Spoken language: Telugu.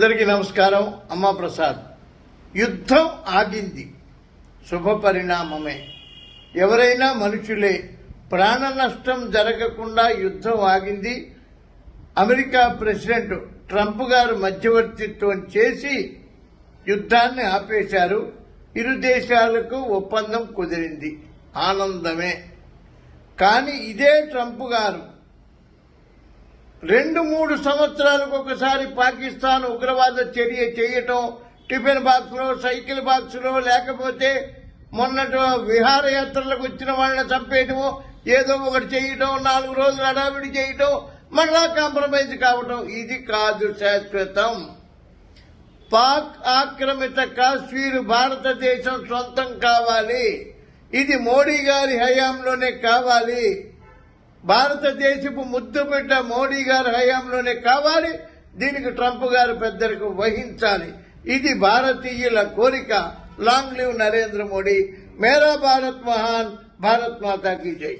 అందరికీ నమస్కారం. అమ్మా ప్రసాద్ యుద్ధం ఆగింది. శుభ పరిణామమే. ఎవరైనా మనుషులే ప్రాణ నష్టం జరగకుండా యుద్ధం ఆగింది. అమెరికా ప్రెసిడెంట్ ట్రంప్ గారు మధ్యవర్తిత్వం చేసి యుద్ధాన్ని ఆపేశారు. ఇరు దేశాలకు ఒప్పందం కుదిరింది. ఆనందమే. కానీ ఇదే ట్రంప్ గారు రెండు మూడు సంవత్సరాలకు ఒకసారి పాకిస్తాన్ ఉగ్రవాద చర్య చేయటం టిఫిన్ బాక్స్లో సైకిల్ బాక్స్లో లేకపోతే మొన్నటి విహారయాత్రలకు వచ్చిన వాళ్ళని చంపేయటం ఏదో ఒకటి చేయటం నాలుగు రోజులు అడావిడి చేయటం మళ్ళా కాంప్రమైజ్ కావటం ఇది కాదు శాశ్వతం. పాక్ ఆక్రమిత కాశ్మీర్ భారతదేశం సొంతం కావాలి. ఇది మోడీ గారి హయాంలోనే కావాలి. భారతదేశపు ముద్దు బిడ్డ మోడీ గారి హయాంలోనే కావాలి దీనికి ట్రంప్ గారు పెద్దలకు వహించాలి. ఇది భారతీయుల కోరిక. Long live Narendra Modi. మేరా భారత్ మహాన్. భారత్ మాతాకి జై.